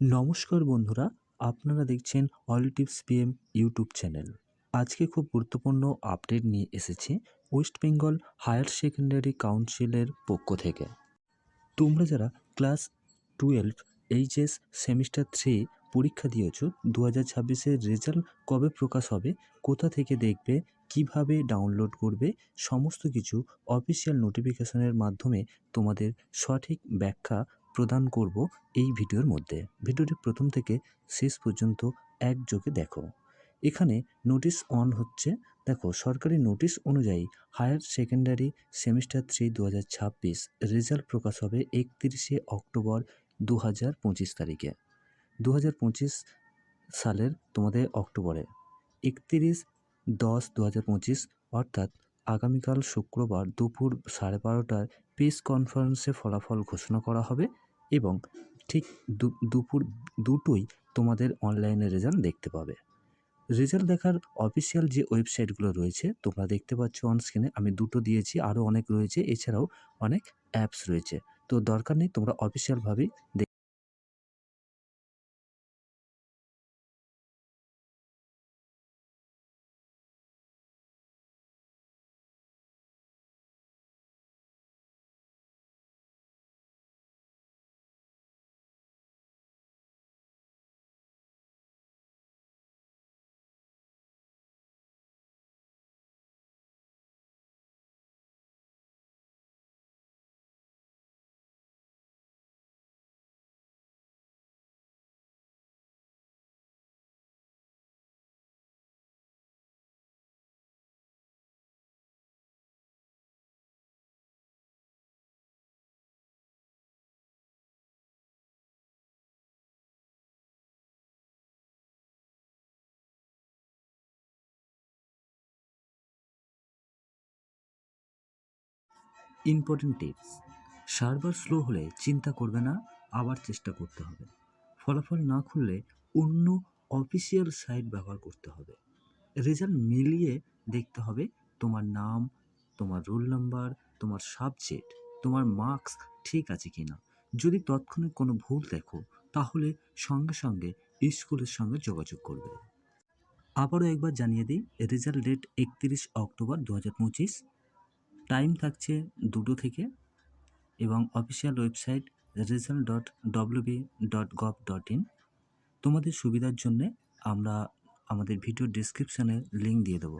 নমস্কার বন্ধুরা, আপনারা দেখছেন all tips PM YouTube channel আজকে খুব গুরুত্বপূর্ণ আপডেট নিয়ে এসেছি ওয়েস্ট বেঙ্গল হায়ার সেকেন্ডারি কাউন্সিলের পক্ষ থেকে। তোমরা যারা class twelve HS semester three পরীক্ষা দিয়েছ দু হাজার ছাব্বিশের রেজাল্ট কবে প্রকাশ হবে, কোথা থেকে দেখবে, কীভাবে ডাউনলোড করবে, সমস্ত কিছু অফিসিয়াল নোটিফিকেশনের মাধ্যমে তোমাদের সঠিক ব্যাখ্যা প্রদান করব এই ভিডিওর মধ্যে। ভিডিওটি প্রথম থেকে শেষ পর্যন্ত একযোগে দেখো। এখানে নোটিশ অন হচ্ছে, দেখো, সরকারি নোটিশ অনুযায়ী হায়ার সেকেন্ডারি সেমিস্টার থ্রি দু হাজার ছাব্বিশ রেজাল্ট প্রকাশ হবে একত্রিশে অক্টোবর দু হাজার পঁচিশ তারিখে। দু হাজার পঁচিশ সালের তোমাদের অক্টোবরে। একত্রিশ দশ দু অর্থাৎ আগামীকাল শুক্রবার দুপুর সাড়ে বারোটায় প্রেস কনফারেন্সে ফলাফল ঘোষণা করা হবে। এবং ঠিক দুপুর, দুটোই তোমাদের অনলাইনে রেজাল্ট দেখতে পাবে। রেজাল্ট দেখার অফিসিয়াল যে ওয়েবসাইটগুলো রয়েছে, তোমরা দেখতে পাচ্ছ অন স্ক্রিনে আমি দুটো দিয়েছি আরও অনেক রয়েছে, এছাড়াও অনেক অ্যাপস রয়েছে। তো দরকার নেই, তোমরা অফিসিয়ালভাবেই ইম্পর্টেন্ট টিপস সার্ভার স্লো হলে চিন্তা করবে না, আবার চেষ্টা করতে হবে। ফলাফল না খুললে অন্য অফিসিয়াল সাইট ব্যবহার করতে হবে। রেজাল্ট মিলিয়ে দেখতে হবে তোমার নাম, তোমার রোল নাম্বার তোমার সাবজেক্ট তোমার মার্কস ঠিক আছে কি না যদি তৎক্ষণাৎ কোনো ভুল দেখো, তাহলে সঙ্গে সঙ্গে স্কুলের সঙ্গে যোগাযোগ করবে। আবারও একবার জানিয়ে দিই রেজাল্ট ডেট একত্রিশ অক্টোবর দু হাজার পঁচিশ। টাইম থাকছে দুটো থেকে এবং official website result dot WB dot gov dot in তোমাদের সুবিধার জন্যে আমরা আমাদের ভিডিও ডিসক্রিপশানে লিঙ্ক দিয়ে দেবো।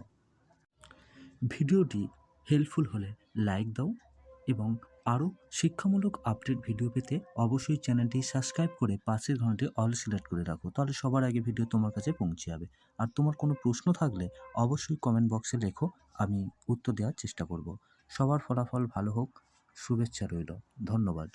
ভিডিওটি হেল্পফুল হলে লাইক দাও এবং আরও শিক্ষামূলক আপডেট ভিডিও পেতে অবশ্যই চ্যানেলটি সাবস্ক্রাইব করে পাশের ঘন্টি অল সিলেক্ট করে রাখো, তাহলে সবার আগে ভিডিও তোমার কাছে পৌঁছে যাবে। আর তোমার কোনো প্রশ্ন থাকলে অবশ্যই কমেন্ট বক্সে লেখো, আমি উত্তর দেওয়ার চেষ্টা করব। সবার ফলাফল ভালো হোক শুভেচ্ছা রইল ধন্যবাদ।